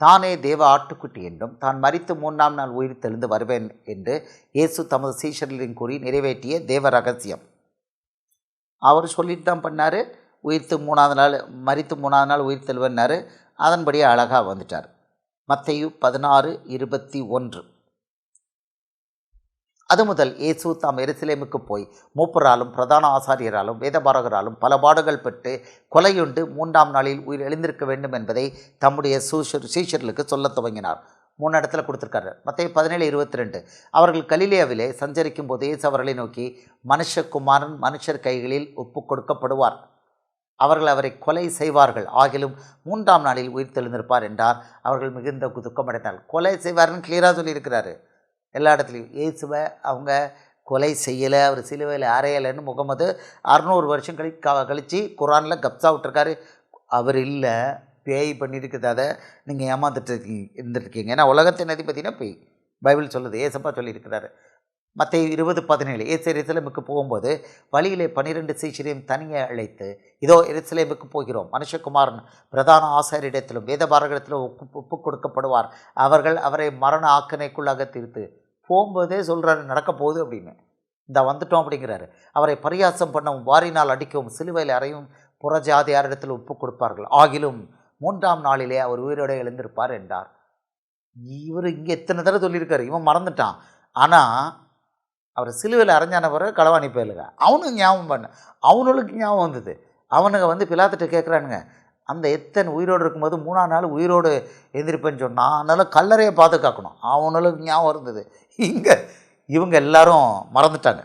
தானே தேவ ஆட்டுக்குட்டி என்றும் தான் மறித்து மூன்றாம் நாள் உயிர் தெளிந்து வருவேன் என்று இயேசு தமது சீஷர்களின் கூறி நிறைவேற்றிய தேவ ரகசியம். அவர் சொல்லிட்டு தான் பண்ணார். உயிர்த்து மூணாவது நாள் மறித்து மூணாவது நாள் உயிர் தெளிவன்னார் அதன்படியே அழகாக வந்துட்டார். மத்தையு பதினாறு இருபத்தி ஒன்று. அது முதல் இயேசு தாம் எருசலேமுக்கு போய் மூப்பராலும் பிரதான ஆசாரியராலும் வேதபாரகராலும் பல பாடுகள் பெற்று கொலையுண்டு மூன்றாம் நாளில் உயிர் எழுந்திருக்க வேண்டும் என்பதை தம்முடைய சூஷர் சீஷர்களுக்கு சொல்லத் துவங்கினார். மூணு இடத்துல கொடுத்துருக்காரு. மற்ற பதினேழு இருபத்தி ரெண்டு அவர்கள் கலிலியாவிலே சஞ்சரிக்கும் போது இயேசு அவர்களை நோக்கி மனுஷகுமாரன் மனுஷர் கைகளில் ஒப்பு கொடுக்கப்படுவார். அவர்கள் அவரை கொலை செய்வார்கள். ஆகிலும் மூன்றாம் நாளில் உயிர் தெளிந்திருப்பார் என்றார். அவர்கள் மிகுந்த துக்கமடைந்தார் கொலை செய்வார்னு கிளியராக சொல்லியிருக்கிறாரு. எல்லா இடத்துலையும். இயேசுவை அவங்க கொலை செய்யலை அவர் சிலுவையில் அறையலைன்னு முகமது அறநூறு வருஷம் கழி க கழித்து குரானில் கப்ஸா விட்டுருக்காரு. அவர் இல்லை பேய் பண்ணியிருக்குது அதை நீங்கள் ஏமாந்துட்டு இருக்கீங்க இருந்துட்டுருக்கீங்க. ஏன்னா உலகத்தின் அதிபதினா பேய். பைபிள் சொல்லுது ஏசப்பா சொல்லியிருக்கிறாரு. மற்ற இருபது பதினேழு ஏசு எருசலேமுக்கு போகும்போது வழியிலே பன்னிரெண்டு சீஷரையும் தனியே அழைத்து இதோ எருசலேமுக்கு போகிறோம் மனுஷகுமாரன் பிரதான ஆசாரியரிடத்திலும் வேதபாரகத்திலும் ஒப்பு ஒப்பு கொடுக்கப்படுவார். அவர்கள் அவரை மரண ஆக்கணைக்குள்ளாக தீர்த்து போகும்போதே சொல்கிறாரு நடக்க போகுது அப்படின்னு. இந்த வந்துட்டோம் அப்படிங்கிறாரு. அவரை பரியாசம் பண்ணவும் வாரினால் அடிக்கவும் சிலுவையில் அறையும் புறஜாதியாரிடத்தில் ஒப்பு கொடுப்பார்கள். ஆகிலும் மூன்றாம் நாளிலே அவர் உயிரோடு எழுந்திருப்பார் என்றார். இவர் இங்கே எத்தனை தடவை சொல்லியிருக்காரு. இவன் மறந்துட்டான். ஆனால் அவர் சிலுவையில் அரைஞ்சான பிறகு களவாணி போயிலுங்க அவனுக்கு ஞாபகம் பண்ண. அவனுக்கு ஞாபகம் வந்தது. அவனுங்க வந்து பிலாத்துட்டு கேட்குறானுங்க. அந்த எத்தனை உயிரோடு இருக்கும்போது மூணா நாள் உயிரோடு எந்திரிப்பேன்னு சொன்னால் அதனால் கல்லறையை பாதுகாக்கணும் அவனுக்கு ஞாபகம் இருந்தது. இங்கே இவங்க எல்லாரும் மறந்துட்டாங்க.